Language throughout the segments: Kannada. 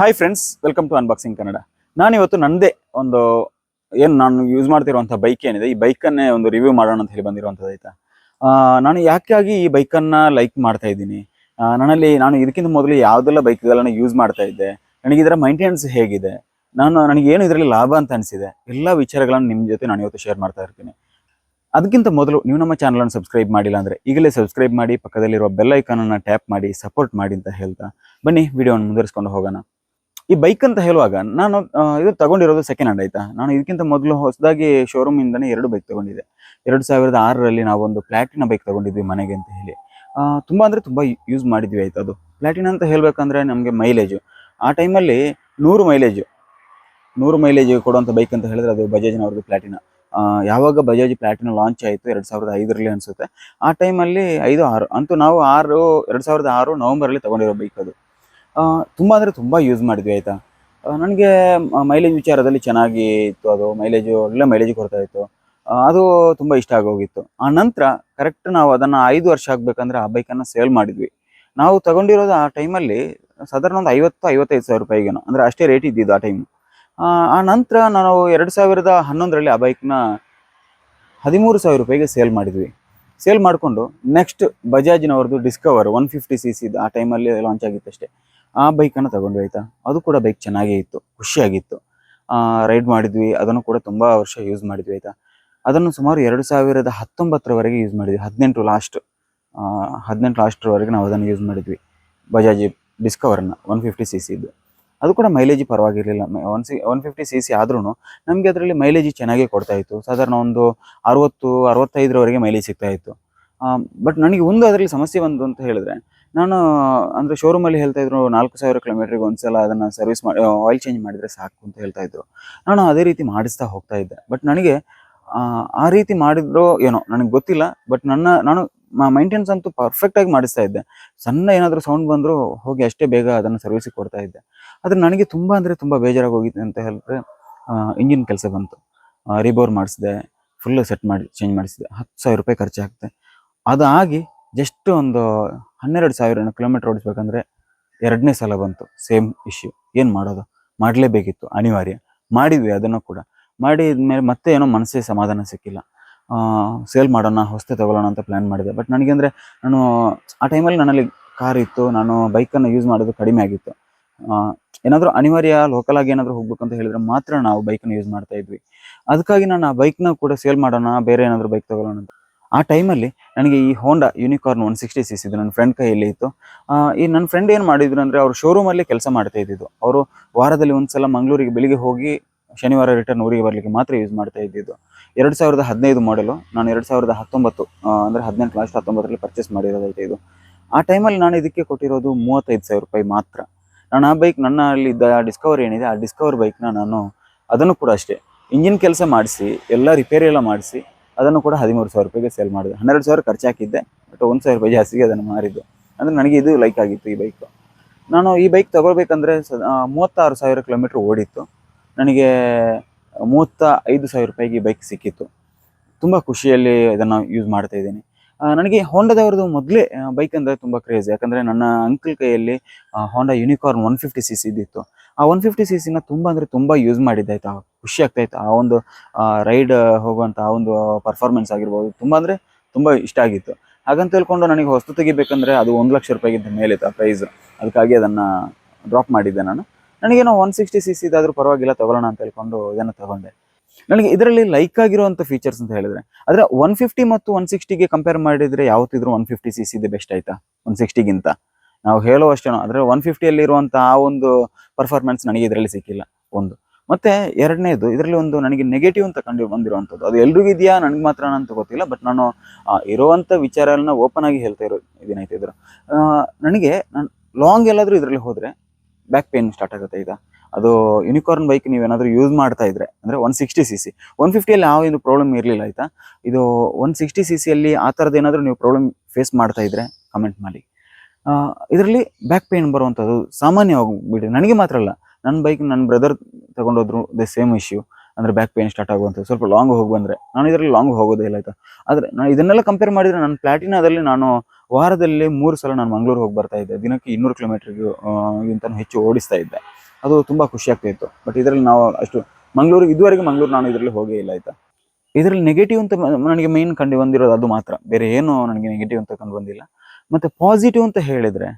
Hi friends welcome to unboxing Kannada ನಾನು ಇವತ್ತು ನಂದೇ ಒಂದು ಏನು ನಾನು ಯೂಸ್ ಮಾಡ್ತಿರುವಂಥ ಬೈಕ್ ಏನಿದೆ, ಈ ಬೈಕನ್ನೇ ಒಂದು ರಿವ್ಯೂ ಮಾಡೋಣ ಅಂತ ಹೇಳಿ ಬಂದಿರುವಂಥದ್ದು ಆಯಿತಾ? ನಾನು ಯಾಕಾಗಿ ಈ ಬೈಕನ್ನು ಲೈಕ್ ಮಾಡ್ತಾ ಇದ್ದೀನಿ? ನನ್ನಲ್ಲಿ ನಾನು ಇದಕ್ಕಿಂತ ಮೊದಲು ಯಾವುದೆಲ್ಲ ಬೈಕ್ಗಳನ್ನು ಯೂಸ್ ಮಾಡ್ತಾ ಇದ್ದೆ, ನನಗೆ ಇದರ ಮೈಂಟೆನೆನ್ಸ್ ಹೇಗಿದೆ, ನಾನು, ನನಗೆ ಏನು ಇದರಲ್ಲಿ ಲಾಭ ಅಂತ ಅನಿಸಿದೆ, ಎಲ್ಲ ವಿಚಾರಗಳನ್ನು ನಿಮ್ಮ ಜೊತೆ ನಾನು ಇವತ್ತು ಶೇರ್ ಮಾಡ್ತಾ ಇರ್ತೀನಿ. ಅದಕ್ಕಿಂತ ಮೊದಲು ನೀವು ನಮ್ಮ ಚಾನಲನ್ನು ಸಬ್ಸ್ಕ್ರೈಬ್ ಮಾಡಿಲ್ಲ ಅಂದರೆ ಈಗಲೇ ಸಬ್ಸ್ಕ್ರೈಬ್ ಮಾಡಿ, ಪಕ್ಕದಲ್ಲಿರುವ ಬೆಲ್ ಟ್ಯಾಪ್ ಮಾಡಿ ಸಪೋರ್ಟ್ ಮಾಡಿ ಅಂತ ಹೇಳ್ತಾ, ಬನ್ನಿ ವಿಡಿಯೋವನ್ನು ಮುಂದುವರಿಸ್ಕೊಂಡು ಹೋಗೋಣ. ಈ ಬೈಕ್ ಅಂತ ಹೇಳುವಾಗ ನಾನು ಇದು ತಗೊಂಡಿರೋದು ಸೆಕೆಂಡ್ ಹ್ಯಾಂಡ್ ಆಯ್ತಾ? ನಾನು ಇದಕ್ಕಿಂತ ಮೊದಲು ಹೊಸದಾಗಿ ಶೋರೂಮ್ ಇಂದಾನೆ ಎರಡು ಬೈಕ್ ತಗೊಂಡಿದ್ದೆ. ಎರಡು ಸಾವಿರದ ಆರರಲ್ಲಿ ನಾವೊಂದು ಪ್ಲಾಟಿನ ಬೈಕ್ ತಗೊಂಡಿದ್ವಿ ಮನೆಗೆ ಅಂತ ಹೇಳಿ. ತುಂಬ ಅಂದ್ರೆ ತುಂಬಾ ಯೂಸ್ ಮಾಡಿದ್ವಿ ಆಯ್ತು ಅದು. ಪ್ಲಾಟಿನ ಅಂತ ಹೇಳಬೇಕಂದ್ರೆ ನಮಗೆ ಮೈಲೇಜು ಆ ಟೈಮಲ್ಲಿ ನೂರು ಮೈಲೇಜು ನೂರು ಮೈಲೇಜ್ ಕೊಡುವಂಥ ಬೈಕ್ ಅಂತ ಹೇಳಿದ್ರೆ ಅದು ಬಜಾಜ್ನವ್ರದ್ದು ಪ್ಲಾಟಿನ ಯಾವಾಗ ಬಜಾಜ್ ಪ್ಲಾಟಿನ ಲಾಂಚ್ ಆಯಿತು ಎರಡು ಸಾವಿರದ ಐದರಲ್ಲಿ ಅನಿಸುತ್ತೆ. ಆ ಟೈಮಲ್ಲಿ ಐದು, ಆರು, ಅಂತೂ ನಾವು ಆರು, ಎರಡು ಸಾವಿರದ ಆರು ನವಂಬರಲ್ಲಿ ತಗೊಂಡಿರೋ ಬೈಕ್ ಅದು. ತುಂಬ ಅಂದರೆ ತುಂಬ ಯೂಸ್ ಮಾಡಿದ್ವಿ, ಆಯಿತಾ? ನನಗೆ ಮೈಲೇಜ್ ವಿಚಾರದಲ್ಲಿ ಚೆನ್ನಾಗಿ ಇತ್ತು ಅದು. ಮೈಲೇಜು ಒಳ್ಳೆ ಮೈಲೇಜ್ ಕೊಡ್ತಾ ಇತ್ತು. ಅದು ತುಂಬ ಇಷ್ಟ ಆಗೋಗಿತ್ತು. ಆ ನಂತರ ಕರೆಕ್ಟ್ ನಾವು ಅದನ್ನು ಐದು ವರ್ಷ ಆಗಬೇಕಂದ್ರೆ ಆ ಬೈಕನ್ನು ಸೇಲ್ ಮಾಡಿದ್ವಿ. ನಾವು ತಗೊಂಡಿರೋದು ಆ ಟೈಮಲ್ಲಿ ಸಾಧಾರಣ ಒಂದು ಐವತ್ತು, ಐವತ್ತೈದು ಸಾವಿರ ರೂಪಾಯಿಗೇನೋ. ಅಂದರೆ ಅಷ್ಟೇ ರೇಟ್ ಇದ್ದಿದ್ದು ಆ ಟೈಮ್ ಆ ನಂತರ ನಾವು ಎರಡು ಸಾವಿರದ ಹನ್ನೊಂದರಲ್ಲಿ ಆ ಬೈಕ್ನ ಹದಿಮೂರು ಸಾವಿರ ರೂಪಾಯಿಗೆ ಸೇಲ್ ಮಾಡಿದ್ವಿ. ಸೇಲ್ ಮಾಡಿಕೊಂಡು next ಬಜಾಜ್ನವ್ರದ್ದು Discover one fifty C C ಆ ಟೈಮಲ್ಲಿ ಲಾಂಚ್ ಆಗಿತ್ತು ಅಷ್ಟೇ ಆ ಬೈಕನ್ನು ತಗೊಂಡ್ವಿ ಆಯ್ತಾ? ಅದು ಕೂಡ ಬೈಕ್ ಚೆನ್ನಾಗೇ ಇತ್ತು, ಖುಷಿಯಾಗಿತ್ತು. ರೈಡ್ ಮಾಡಿದ್ವಿ, ಅದನ್ನು ಕೂಡ ತುಂಬ ವರ್ಷ ಯೂಸ್ ಮಾಡಿದ್ವಿ ಆಯಿತಾ? ಅದನ್ನು ಸುಮಾರು ಎರಡು ಸಾವಿರದ ಹತ್ತೊಂಬತ್ತರವರೆಗೆ ಯೂಸ್ ಮಾಡಿದ್ವಿ, ಹದಿನೆಂಟು ಲಾಸ್ಟ್ ಹದಿನೆಂಟು ಲಾಸ್ಟ್ರವರೆಗೆ ನಾವು ಅದನ್ನು ಯೂಸ್ ಮಾಡಿದ್ವಿ. ಬಜಾಜ್ ಡಿಸ್ಕವರ್ನ ಒನ್ ಫಿಫ್ಟಿ ಸಿ ಸಿದ್ದು ಅದು ಕೂಡ mileage ಪರವಾಗಿರಲಿಲ್ಲ one C one fifty C C ಆದ್ರೂ ನಮಗೆ ಅದರಲ್ಲಿ ಮೈಲೇಜ್ ಚೆನ್ನಾಗೇ ಕೊಡ್ತಾ ಇತ್ತು. ಸಾಧಾರಣ ಒಂದು ಅರವತ್ತು, ಅರವತ್ತೈದರವರೆಗೆ ಮೈಲೇಜ್ ಸಿಗ್ತಾ ಇತ್ತು. ಬಟ್ ನನಗೆ ಒಂದು ಅದರಲ್ಲಿ ಸಮಸ್ಯೆ ಬಂತು ಅಂತ ಹೇಳಿದ್ರೆ ನಾನು ಅಂದರೆ ಶೋರೂಮಲ್ಲಿ ಹೇಳ್ತಾ ಇದ್ರು ನಾಲ್ಕು ಸಾವಿರ ಕಿಲೋಮೀಟ್ರಿಗೆ ಒಂದ್ಸಲ ಅದನ್ನು ಸರ್ವಿಸ್ ಮಾಡಿ ಆಯಿಲ್ ಚೇಂಜ್ ಮಾಡಿದರೆ ಸಾಕು ಅಂತ ಹೇಳ್ತಾ ಇದ್ರು. ನಾನು ಅದೇ ರೀತಿ ಮಾಡಿಸ್ತಾ ಹೋಗ್ತಾ ಇದ್ದೆ. ಬಟ್ ನನಗೆ ಆ, ರೀತಿ ಮಾಡಿದ್ರು ಏನೋ ನನಗೆ ಗೊತ್ತಿಲ್ಲ. ಬಟ್ ನನ್ನ ನಾನು ಮೈಂಟೆನೆನ್ಸ್ ಅಂತೂ ಪರ್ಫೆಕ್ಟಾಗಿ ಮಾಡಿಸ್ತಾ ಇದ್ದೆ. ಸಣ್ಣ ಏನಾದರೂ ಸೌಂಡ್ ಬಂದರೂ ಹೋಗಿ ಅಷ್ಟೇ ಬೇಗ ಅದನ್ನು ಸರ್ವಿಸಿಗೆ ಕೊಡ್ತಾ ಇದ್ದೆ. ಆದರೆ ನನಗೆ ತುಂಬ ಅಂದರೆ ತುಂಬ ಬೇಜಾರಾಗಿ ಹೋಗಿತ್ತು ಅಂತ ಹೇಳಿದ್ರೆ ಇಂಜಿನ್ ಕೆಲಸ ಬಂತು. ರಿಬೋರ್ ಮಾಡಿಸಿದೆ. ಫುಲ್ ಸೆಟ್ ಮಾಡಿ ಚೇಂಜ್ ಮಾಡಿಸಿದೆ. ಹತ್ತು ಸಾವಿರ ರೂಪಾಯಿ ಖರ್ಚಾಗುತ್ತೆ ಅದಾಗಿ ಜಸ್ಟ್ ಒಂದು ಹನ್ನೆರಡು ಸಾವಿರ ಕಿಲೋಮೀಟರ್ ಓಡಿಸ್ಬೇಕಂದ್ರೆ ಎರಡನೇ ಸಲ ಬಂತು. ಸೇಮ್ ಇಶ್ಯೂ ಏನು ಮಾಡೋದು? ಮಾಡಲೇಬೇಕಿತ್ತು. ಅನಿವಾರ್ಯ. ಮಾಡಿದ್ವಿ ಅದನ್ನು ಕೂಡ. ಮಾಡಿದ್ಮೇಲೆ ಮತ್ತೆ ಏನೋ ಮನಸ್ಸೇ ಸಮಾಧಾನ ಸಿಕ್ಕಿಲ್ಲ. ಸೇಲ್ ಮಾಡೋಣ, ಹೊಸ್ತೆ ತಗೊಳ್ಳೋಣ ಅಂತ ಪ್ಲ್ಯಾನ್ ಮಾಡಿದೆ. ಬಟ್ ನನಗೆ ಅಂದರೆ ನಾನು, ಆ ಟೈಮಲ್ಲಿ ನನ್ನಲ್ಲಿ ಕಾರ್ ಇತ್ತು. ನಾನು ಬೈಕನ್ನು ಯೂಸ್ ಮಾಡೋದು ಕಡಿಮೆ ಆಗಿತ್ತು. ಏನಾದರೂ ಅನಿವಾರ್ಯ ಲೋಕಲ್ ಆಗಿ ಏನಾದರೂ ಹೋಗ್ಬೇಕು ಅಂತ ಹೇಳಿದ್ರೆ ಮಾತ್ರ ನಾವು ಬೈಕನ್ನು ಯೂಸ್ ಮಾಡ್ತಾ ಇದ್ವಿ. ಅದಕ್ಕಾಗಿ ನಾನು ಆ ಬೈಕ್ನ ಕೂಡ ಸೇಲ್ ಮಾಡೋಣ, ಬೇರೆ ಏನಾದರೂ ಬೈಕ್ ತಗೊಳ್ಳೋಣ ಅಂತ. ಆ ಟೈಮಲ್ಲಿ ನನಗೆ ಈ Honda Unicorn one sixty C ಇದು ನನ್ನ ಫ್ರೆಂಡ್ ಕೈಯಲ್ಲಿ ಇತ್ತು. ಈ ನನ್ನ ಫ್ರೆಂಡ್ ಏನು ಮಾಡಿದ್ರು ಅಂದರೆ ಅವರು ಶೋರೂಮಲ್ಲಿ ಕೆಲಸ ಮಾಡ್ತಾ ಇದ್ದಿದ್ದು. ಅವರು ವಾರದಲ್ಲಿ ಒಂದು ಸಲ ಮಂಗಳೂರಿಗೆ ಬೆಳಿಗ್ಗೆ ಹೋಗಿ ಶನಿವಾರ ರಿಟರ್ನ್ ಊರಿಗೆ ಬರಲಿಕ್ಕೆ ಮಾತ್ರ ಯೂಸ್ ಮಾಡ್ತಾ ಇದ್ದಿದ್ದು. ಎರಡು ಸಾವಿರದ ಹದಿನೈದು ಮಾಡಲು ನಾನು ಎರಡು ಸಾವಿರದ ಹತ್ತೊಂಬತ್ತು ಆ, ಅಂದರೆ ಹದಿನೆಂಟು ಲಾಸ್ಟ್ ಹತ್ತೊಂಬತ್ತರಲ್ಲಿ ಪರ್ಚೇಸ್ ಮಾಡಿರೋದೈತೆ ಇದು. ಆ ಟೈಮಲ್ಲಿ ನಾನು ಇದಕ್ಕೆ ಕೊಟ್ಟಿರೋದು ಮೂವತ್ತೈದು ಸಾವಿರ ರೂಪಾಯಿ ಮಾತ್ರ. ನಾನು ಆ ಬೈಕ್ ನನ್ನ ಅಲ್ಲಿ ಇದ್ದ ಡಿಸ್ಕವರ್ ಏನಿದೆ ಆ ಡಿಸ್ಕವರ್ ಬೈಕ್ನ ನಾನು ಅದನ್ನು ಕೂಡ ಅಷ್ಟೇ. ಇಂಜಿನ್ ಕೆಲಸ ಮಾಡಿಸಿ ಎಲ್ಲ ರಿಪೇರಿ ಎಲ್ಲ ಮಾಡಿಸಿ ಅದನ್ನು ಕೂಡ ಹದಿಮೂರು ಸಾವಿರ ರೂಪಾಯಿಗೆ ಸೇಲ್ ಮಾಡಿದೆ. ಹನ್ನೆರಡು ಸಾವಿರ ಖರ್ಚು ಹಾಕಿದ್ದೆ ಬಟ್ ಒಂದು ಸಾವಿರ ರೂಪಾಯಿ ಜಾಸ್ತಿಗೆ ಅದನ್ನು ಮಾರಿದ್ದು. ಅಂದರೆ ನನಗೆ ಇದು ಲೈಕ್ ಆಗಿತ್ತು ಈ ಬೈಕು ನಾನು ಈ ಬೈಕ್ ತೊಗೊಳ್ಬೇಕಂದ್ರೆ ಸ ಮೂವತ್ತಾರು ಸಾವಿರ ಕಿಲೋಮೀಟ್ರ್ ಓಡಿತ್ತು. ನನಗೆ ಮೂವತ್ತ ಐದು ಸಾವಿರ ರೂಪಾಯಿಗೆ ಈ ಬೈಕ್ ಸಿಕ್ಕಿತ್ತು. ತುಂಬ ಖುಷಿಯಲ್ಲಿ ಇದನ್ನು ಯೂಸ್ ಮಾಡ್ತಾ ಇದ್ದೀನಿ. ನನಗೆ ಹೋಂಡದವ್ರದ್ದು ಮೊದಲೇ ಬೈಕ್ ಅಂದರೆ ತುಂಬ ಕ್ರೇಜ್ ಯಾಕಂದರೆ ನನ್ನ ಅಂಕಲ್ ಕೈಯಲ್ಲಿ Honda Unicorn one fifty C C ಇದ್ದಿತ್ತು. ಆ ಒನ್ ಫಿಫ್ಟಿ ಸಿ ಸಿನ ತುಂಬ ಅಂದರೆ ತುಂಬ ಯೂಸ್ ಮಾಡಿದ್ದಾಯ್ತು ಆ ಖುಷಿ ಆಗ್ತಾ ಆ ಒಂದು ರೈಡ್ ಹೋಗುವಂಥ ಆ ಒಂದು ಪರ್ಫಾರ್ಮೆನ್ಸ್ ಆಗಿರ್ಬೋದು, ತುಂಬ ಅಂದರೆ ತುಂಬ ಇಷ್ಟ ಆಗಿತ್ತು. ಹಾಗಂತ ಹೇಳ್ಕೊಂಡು ನನಗೆ ಹೊಸ್ತು ತೆಗಿಬೇಕಂದ್ರೆ ಅದು ಒಂದು ಲಕ್ಷ ರೂಪಾಯಿಗಿಂತ ಮೇಲಿತ್ತು ಆ ಪ್ರೈಸ್ ಅದಕ್ಕಾಗಿ ಅದನ್ನು ಡ್ರಾಪ್ ಮಾಡಿದ್ದೆ ನಾನು. ನನಗೇನೋ ಒನ್ ಸಿಕ್ಸ್ಟಿ ಸಿ ಸಿದಾದರೂ ಪರವಾಗಿಲ್ಲ, ತೊಗೊಳ್ಳೋಣ ಅಂತ ಹೇಳ್ಕೊಂಡು ಇದನ್ನು ತಗೊಂಡೆ. ನನಗೆ ಇದರಲ್ಲಿ ಲೈಕ್ ಆಗಿರುವಂಥ ಫೀಚರ್ಸ್ ಅಂತ ಹೇಳಿದ್ರೆ, ಆದರೆ ಒನ್ ಫಿಫ್ಟಿ ಮತ್ತು ಒನ್ ಸಿಕ್ಸ್ಟಿಗೆ ಕಂಪೇರ್ ಮಾಡಿದರೆ ಯಾವತ್ತಿದ್ರು ಒನ್ ಫಿಫ್ಟಿ ಸಿ ಸಿದೆ ಬೆಸ್ಟ್ ಆಯ್ತಾ? ಒನ್ ಸಿಕ್ಸ್ಟಿಗಿಂತ ನಾವು ಹೇಳುವಷ್ಟೇನೋ ಅಂದರೆ ಒನ್ ಫಿಫ್ಟಿಯಲ್ಲಿ ಇರುವಂಥ ಆ ಒಂದು ಪರ್ಫಾರ್ಮೆನ್ಸ್ ನನಗೆ ಇದರಲ್ಲಿ ಸಿಕ್ಕಿಲ್ಲ, ಒಂದು. ಮತ್ತೆ ಎರಡನೇದು, ಇದರಲ್ಲಿ ಒಂದು ನನಗೆ ನೆಗೆಟಿವ್ ಅಂತ ಕಂಡು ಬಂದಿರುವಂಥದ್ದು. ಅದು ಎಲ್ರಿಗೂ ಇದೆಯಾ? ನನಗೆ ಮಾತ್ರ ಅಂತ ಗೊತ್ತಿಲ್ಲ ಬಟ್ ನಾನು ಇರುವಂಥ ವಿಚಾರಗಳನ್ನ ಓಪನ್ ಆಗಿ ಹೇಳ್ತಾ ಇರೋ ಇದನ್ನೈತೆ ಇದ್ರ. ನನಗೆ ನಾನು ಲಾಂಗ್ ಎಲ್ಲಾದರೂ ಇದರಲ್ಲಿ ಹೋದರೆ ಬ್ಯಾಕ್ ಪೇನ್ ಸ್ಟಾರ್ಟ್ ಆಗುತ್ತೆ ಈಗ. ಅದು ಯುನಿಕಾರ್ನ್ ಬೈಕ್ ನೀವೇನಾದರೂ ಯೂಸ್ ಮಾಡ್ತಾ ಇದ್ರೆ, ಅಂದರೆ one sixty C C one ಫಿಫ್ಟಿಯಲ್ಲಿ ಯಾವ ಏನು ಪ್ರಾಬ್ಲಮ್ ಇರಲಿಲ್ಲ, ಆಯಿತಾ? ಇದು ಒನ್ ಸಿಕ್ಸ್ಟಿ ಸಿ ಸಿಯಲ್ಲಿ ಆ ಥರದ್ದು ಏನಾದರೂ ನೀವು ಪ್ರಾಬ್ಲಮ್ ಫೇಸ್ ಮಾಡ್ತಾ ಇದ್ರೆ ಕಮೆಂಟ್ ಮಾಡಿ. ಇದರಲ್ಲಿ ಬ್ಯಾಕ್ ಪೇನ್ ಬರುವಂಥದ್ದು ಸಾಮಾನ್ಯವಾಗಿ ನನಗೆ ಮಾತ್ರ ಅಲ್ಲ. ನನ್ನ ಬೈಕ್ ನನ್ನ ಬ್ರದರ್ ತಗೊಂಡೋದ್ರು ದ ಸೇಮ್ ಇಶ್ಯೂ ಅಂದರೆ ಬ್ಯಾಕ್ ಪೇನ್ ಸ್ಟಾರ್ಟ್ ಆಗುವಂಥದ್ದು. ಸ್ವಲ್ಪ ಲಾಂಗ್ ಹೋಗಿ ಬಂದರೆ. ನಾನು ಇದರಲ್ಲಿ ಲಾಂಗ್ ಹೋಗೋದೇ ಇಲ್ಲ ಆಯ್ತಾ? ಆದರೆ ನಾನು ಇದನ್ನೆಲ್ಲ ಕಂಪೇರ್ ಮಾಡಿದರೆ ನನ್ನ ಪ್ಲಾಟಿನಾದಲ್ಲಿ ನಾನು ವಾರದಲ್ಲಿ ಮೂರು ಸಲ ನಾನು ಮಂಗಳೂರು ಹೋಗಿ ಬರ್ತಾ ಇದ್ದೆ. ದಿನಕ್ಕೆ ಇನ್ನೂರು ಕಿಲೋಮೀಟರ್ಗೆ ಗಿಂತ ಹೆಚ್ಚು ಓಡಿಸ್ತಾ ಇದ್ದೆ. ಅದು ತುಂಬ ಖುಷಿ ಆಗ್ತಾ ಇತ್ತು. ಬಟ್ ಇದರಲ್ಲಿ ನಾವು ಅಷ್ಟು ಮಂಗಳೂರು, ಇದುವರೆಗೆ ಮಂಗಳೂರು ನಾನು ಇದರಲ್ಲಿ ಹೋಗೇ ಇಲ್ಲ ಆಯ್ತಾ? ಇದರಲ್ಲಿ ನೆಗೆಟಿವ್ ಅಂತ ನನಗೆ ಮೇನ್ ಕಂಡು ಬಂದಿರೋದು ಅದು ಮಾತ್ರ. ಬೇರೆ ಏನು ನನಗೆ ನೆಗೆಟಿವ್ ಅಂತ ಕಂಡು ಬಂದಿಲ್ಲ. ಮತ್ತು ಪಾಸಿಟಿವ್ ಅಂತ ಹೇಳಿದರೆ,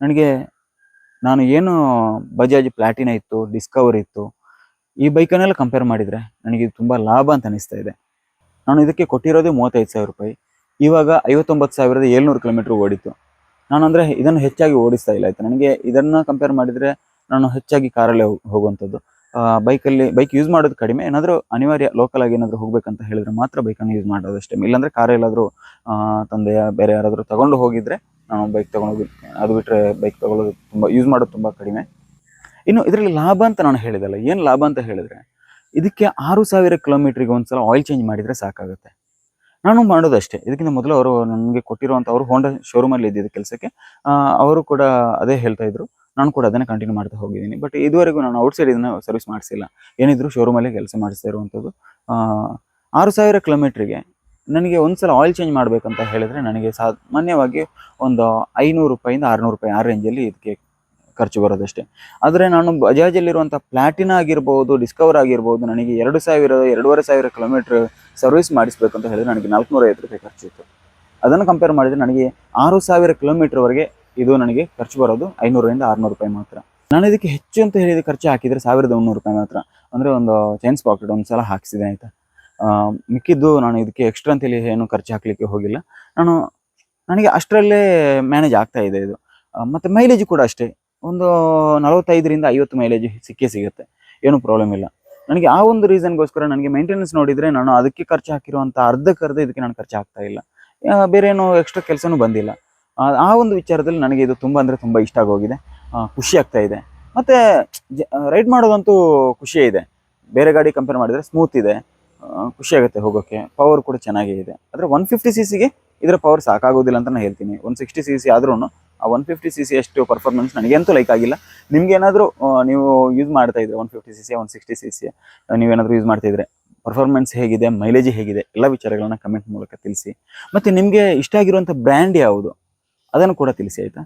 ನನಗೆ ನಾನು ಏನು ಬಜಾಜ್ ಪ್ಲಾಟಿನ ಇತ್ತು, ಡಿಸ್ಕವರ್ ಇತ್ತು, ಈ ಬೈಕನ್ನೆಲ್ಲ ಕಂಪೇರ್ ಮಾಡಿದರೆ ನನಗೆ ತುಂಬ ಲಾಭ ಅಂತ ಅನಿಸ್ತಾ ಇದೆ. ನಾನು ಇದಕ್ಕೆ ಕೊಟ್ಟಿರೋದೇ ಮೂವತ್ತೈದು ಸಾವಿರ ರೂಪಾಯಿ. ಇವಾಗ ಐವತ್ತೊಂಬತ್ತು ಸಾವಿರದ ಏಳ್ನೂರು ಕಿಲೋಮೀಟ್ರ್ ಓಡಿತ್ತು. ನಾನು ಅಂದರೆ ಇದನ್ನು ಹೆಚ್ಚಾಗಿ ಓಡಿಸ್ತಾ ಇಲ್ಲ ಆಯಿತು. ನನಗೆ ಇದನ್ನು ಕಂಪೇರ್ ಮಾಡಿದರೆ ನಾನು ಹೆಚ್ಚಾಗಿ ಕಾರಲ್ಲೇ ಹೋಗ್- ಹೋಗುವಂಥದ್ದು. ಬೈಕಲ್ಲಿ, ಬೈಕ್ ಯೂಸ್ ಮಾಡೋದು ಕಡಿಮೆ. ಏನಾದರೂ ಅನಿವಾರ್ಯ ಲೋಕಲ್ ಆಗಿ ಏನಾದರೂ ಹೋಗಬೇಕಂತ ಹೇಳಿದ್ರೆ ಮಾತ್ರ ಬೈಕನ್ನು ಯೂಸ್ ಮಾಡೋದು ಅಷ್ಟೇ ಇಲ್ಲಾಂದರೆ ಕಾರ್ ಎಲ್ಲಾದರೂ ತಂದೆಯ, ಬೇರೆ ಯಾರಾದರೂ ತಗೊಂಡು ಹೋಗಿದ್ರೆ ನಾನು ಬೈಕ್ ತಗೊಂಡೋಗಿ ಅದು ಬಿಟ್ಟರೆ ಬೈಕ್ ತಗೊಳ್ಳೋದು ತುಂಬ ಯೂಸ್ ಮಾಡೋದು ತುಂಬ ಕಡಿಮೆ. ಇನ್ನು ಇದರಲ್ಲಿ ಲಾಭ ಅಂತ ನಾನು ಹೇಳಿದಲ್ಲ, ಏನು ಲಾಭ ಅಂತ ಹೇಳಿದರೆ, ಇದಕ್ಕೆ ಆರು ಸಾವಿರ ಕಿಲೋಮೀಟ್ರಿಗೆ ಒಂದ್ಸಲ ಆಯಿಲ್ ಚೇಂಜ್ ಮಾಡಿದರೆ ಸಾಕಾಗುತ್ತೆ. ನಾನು ಮಾಡೋದು ಅಷ್ಟೇ, ಇದಕ್ಕಿಂತ ಮೊದಲು ಅವರು ನನಗೆ ಕೊಟ್ಟಿರುವಂಥ ಅವರು ಹೋಂಡಾ ಶೋರೂಮಲ್ಲಿ ಇದ್ದಿದ್ದ ಕೆಲಸಕ್ಕೆ ಅವರು ಕೂಡ ಅದೇ ಹೇಳ್ತಾ ಇದ್ರು. ನಾನು ಕೂಡ ಅದನ್ನೇ ಕಂಟಿನ್ಯೂ ಮಾಡ್ತಾ ಹೋಗಿದ್ದೀನಿ. ಬಟ್ ಇದುವರೆಗೂ ನಾನು ಔಟ್ಸೈಡ್ ಇದನ್ನು ಸರ್ವಿಸ್ ಮಾಡಿಸಿಲ್ಲ. ಏನಿದ್ರು ಶೋರೂಮಲ್ಲೇ ಕೆಲಸ ಮಾಡಿಸ್ತಾ ಇರುವಂಥದ್ದು ಆರು ಸಾವಿರ ಕಿಲೋಮೀಟ್ರಿಗೆ ನನಗೆ ಒಂದ್ಸಲ ಆಯಿಲ್ ಚೇಂಜ್ ಮಾಡಬೇಕಂತ ಹೇಳಿದ್ರೆ ನನಗೆ ಸಾಮಾನ್ಯವಾಗಿ ಒಂದು ಐನೂರು ರೂಪಾಯಿಂದ ಆರುನೂರು ರೂಪಾಯಿ, ಆ ರೇಂಜಲ್ಲಿ ಇದಕ್ಕೆ ಖರ್ಚು ಬರೋದಷ್ಟೇ. ಆದರೆ ನಾನು ಬಜಾಜಲ್ಲಿರುವಂಥ ಪ್ಲಾಟಿನ ಆಗಿರ್ಬೋದು ಡಿಸ್ಕವರ್ ಆಗಿರ್ಬೋದು, ನನಗೆ ಎರಡು ಸಾವಿರ ಎರಡೂವರೆ ಸಾವಿರ ಕಿಲೋಮೀಟ್ರ್ ಸರ್ವಿಸ್ ಮಾಡಿಸ್ಬೇಕು ಅಂತ ಹೇಳಿದ್ರೆ ನನಗೆ ನಾಲ್ಕುನೂರ ಐವತ್ತು ರೂಪಾಯಿ ಖರ್ಚು ಇತ್ತು. ಅದನ್ನು ಕಂಪೇರ್ ಮಾಡಿದರೆ ನನಗೆ ಆರು ಸಾವಿರ ಕಿಲೋಮೀಟ್ರ್ವರೆಗೆ ಇದು ನನಗೆ ಖರ್ಚು ಬರೋದು ಐನೂರರಿಂದ ಆರುನೂರು ರೂಪಾಯಿ ಮಾತ್ರ. ನಾನು ಇದಕ್ಕೆ ಹೆಚ್ಚು ಅಂತ ಹೇಳಿದ ಖರ್ಚು ಹಾಕಿದರೆ ಸಾವಿರದ ಮುನ್ನೂರು ರೂಪಾಯಿ ಮಾತ್ರ. ಅಂದರೆ ಒಂದು ಚೈನ್ಸ್ ಪಾಕೆಟ್ ಒಂದು ಸಲ ಹಾಕಿಸಿದೆ ಆಯಿತಾ. ಮಿಕ್ಕಿದ್ದು ನಾನು ಇದಕ್ಕೆ ಎಕ್ಸ್ಟ್ರಾ ಅಂತೇಳಿ ಏನು ಖರ್ಚು ಹಾಕಲಿಕ್ಕೆ ಹೋಗಿಲ್ಲ. ನಾನು ನನಗೆ ಅಷ್ಟರಲ್ಲೇ ಮ್ಯಾನೇಜ್ ಆಗ್ತಾ ಇದೆ ಇದು. ಮತ್ತು ಮೈಲೇಜ್ ಕೂಡ ಅಷ್ಟೇ. ಒಂದು ನಲವತ್ತೈದರಿಂದ ಐವತ್ತು ಮೈಲೇಜ್ ಸಿಕ್ಕೇ ಸಿಗುತ್ತೆ. ಏನು ಪ್ರಾಬ್ಲಮ್ ಇಲ್ಲ. ನನಗೆ ಆ ಒಂದು ರೀಸನ್ಗೋಸ್ಕರ ನನಗೆ ಮೇಂಟೆನೆನ್ಸ್ ನೋಡಿದರೆ ನಾನು ಅದಕ್ಕೆ ಖರ್ಚು ಹಾಕಿರುವಂಥ ಅರ್ಧಕ್ಕರ್ಧ ಇದಕ್ಕೆ ನಾನು ಖರ್ಚು ಆಗ್ತಾ ಇಲ್ಲ. ಬೇರೆ ಏನು ಎಕ್ಸ್ಟ್ರಾ ಕೆಲಸನೂ ಬಂದಿಲ್ಲ. ಆ ಒಂದು ವಿಚಾರದಲ್ಲಿ ನನಗೆ ಇದು ತುಂಬ ಅಂದರೆ ತುಂಬ ಇಷ್ಟ ಆಗೋಗಿದೆ. ಖುಷಿ ಆಗ್ತಾ ಇದೆ. ಮತ್ತು ರೈಡ್ ಮಾಡೋದಂತೂ ಖುಷಿಯೇ ಇದೆ. ಬೇರೆ ಗಾಡಿ ಕಂಪೇರ್ ಮಾಡಿದರೆ ಸ್ಮೂತ್ ಇದೆ. ಖುಷಿ ಆಗುತ್ತೆ ಹೋಗೋಕ್ಕೆ ಪವರ್ ಕೂಡ ಚೆನ್ನಾಗೇ ಇದೆ. ಆದರೆ ಒನ್ ಫಿಫ್ಟಿ ಸಿ ಸಿಗೆ ಇದರ ಪವರ್ ಸಾಕಾಗೋದಿಲ್ಲ ಅಂತ ನಾನು ಹೇಳ್ತೀನಿ. ಒನ್ ಸಿಕ್ಸ್ಟಿ ಸಿ ಸಿ ಆದ್ರೂ ಆ ಒನ್ ಫಿಫ್ಟಿ ಸಿ ಸಿ ಅಷ್ಟು ಪರ್ಫಾರ್ಮೆನ್ಸ್ ನನಗಂತೂ ಲೈಕ್ ಆಗಿಲ್ಲ. ನಿಮ್ಗೆ ಏನಾದರೂ ನೀವು ಯೂಸ್ ಮಾಡ್ತಾ ಇದ್ರೆ one fifty C C one sixty C C ನೀವೇನಾದರೂ ಯೂಸ್ ಮಾಡ್ತಾ ಇದ್ರೆ ಪರ್ಫಾರ್ಮೆನ್ಸ್ ಹೇಗಿದೆ ಮೈಲೇಜ್ ಹೇಗಿದೆ, ಎಲ್ಲ ವಿಚಾರಗಳನ್ನ ಕಮೆಂಟ್ ಮೂಲಕ ತಿಳಿಸಿ. ಮತ್ತು ನಿಮಗೆ ಇಷ್ಟ ಆಗಿರುವಂಥ ಬ್ರ್ಯಾಂಡ್ ಯಾವುದು? ಅದನ್ನು ಕೂಡ ತಿಳಿಸಿ, ಆಯಿತಾ?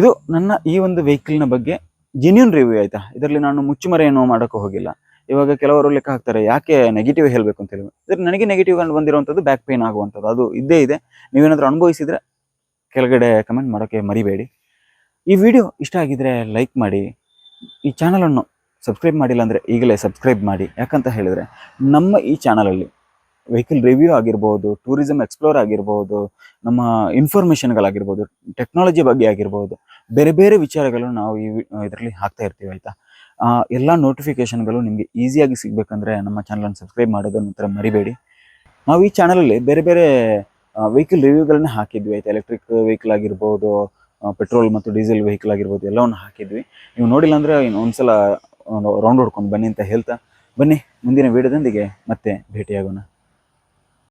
ಇದು ನನ್ನ ಈ ಒಂದು ವೆಹಿಕಲ್ನ ಬಗ್ಗೆ ಜೆನ್ಯೂನ್ ರಿವ್ಯೂ ಆಯಿತಾ? ಇದರಲ್ಲಿ ನಾನು ಮುಚ್ಚುಮರೆಯನ್ನು ಮಾಡೋಕ್ಕೂ ಮಾಡೋಕ್ಕೆ ಹೋಗಿಲ್ಲ. ಇವಾಗ ಕೆಲವರು ಲೆಕ್ಕ ಹಾಕ್ತಾರೆ, ಯಾಕೆ ನೆಗೆಟಿವ್ ಹೇಳಬೇಕು ಅಂತ ಹೇಳಿ. ನನಗೆ ನೆಗೆಟಿವ್ ಕಂಡು ಬಂದಿರುವಂಥದ್ದು ಬ್ಯಾಕ್ ಪೇನ್ ಆಗುವಂಥದ್ದು. ಅದು ಇದ್ದೇ ಇದೆ. ನೀವೇನಾದರೂ ಅನುಭವಿಸಿದರೆ ಕೆಳಗಡೆ ಕಮೆಂಟ್ ಮಾಡೋಕ್ಕೆ ಮರಿಬೇಡಿ. ಈ ವಿಡಿಯೋ ಇಷ್ಟ ಆಗಿದ್ರೆ ಲೈಕ್ ಮಾಡಿ. ಈ ಚಾನಲನ್ನು ಸಬ್ಸ್ಕ್ರೈಬ್ ಮಾಡಿಲ್ಲ ಅಂದರೆ ಈಗಲೇ ಸಬ್ಸ್ಕ್ರೈಬ್ ಮಾಡಿ. ಯಾಕಂತ ಹೇಳಿದರೆ, ನಮ್ಮ ಈ ಚಾನಲಲ್ಲಿ ವೆಹಿಕಲ್ ರಿವ್ಯೂ ಆಗಿರ್ಬೋದು ಟೂರಿಸಮ್ ಎಕ್ಸ್ಪ್ಲೋರ್ ಆಗಿರ್ಬೋದು, ನಮ್ಮ ಇನ್ಫಾರ್ಮೇಷನ್ಗಳಾಗಿರ್ಬೋದು ಟೆಕ್ನಾಲಜಿ ಬಗ್ಗೆ ಆಗಿರ್ಬೋದು, ಬೇರೆ ಬೇರೆ ವಿಚಾರಗಳು ನಾವು ಈ ಇದರಲ್ಲಿ ಹಾಕ್ತಾ ಇರ್ತೀವಿ, ಆಯಿತಾ? ಎಲ್ಲ ನೋಟಿಫಿಕೇಷನ್ಗಳು ನಿಮಗೆ ಈಸಿಯಾಗಿ ಸಿಗಬೇಕಂದ್ರೆ ನಮ್ಮ ಚಾನಲನ್ನು ಸಬ್ಸ್ಕ್ರೈಬ್ ಮಾಡೋದನ್ನು ಮಾತ್ರ ಮರಿಬೇಡಿ. ನಾವು ಈ ಚಾನಲಲ್ಲಿ ಬೇರೆ ಬೇರೆ ವೆಹಿಕಲ್ ರಿವ್ಯೂಗಳನ್ನ ಹಾಕಿದ್ವಿ. ಆಯ್ತು? ಎಲೆಕ್ಟ್ರಿಕ್ ವೆಹಿಕಲ್ ಆಗಿರ್ಬೋದು ಪೆಟ್ರೋಲ್ ಮತ್ತು ಡೀಸೆಲ್ ವೆಹಿಕಲ್ ಆಗಿರ್ಬೋದು, ಎಲ್ಲವನ್ನು ಹಾಕಿದ್ವಿ. ನೀವು ನೋಡಿಲ್ಲ ಅಂದರೆ ಒಂದ್ಸಲ ರೌಂಡ್ ಹೊಡ್ಕೊಂಡು ಬನ್ನಿ ಅಂತ ಹೇಳ್ತಾ ಬನ್ನಿ. ಮುಂದಿನ ವೀಡಿಯೋದೊಂದಿಗೆ ಮತ್ತೆ ಭೇಟಿಯಾಗೋಣ.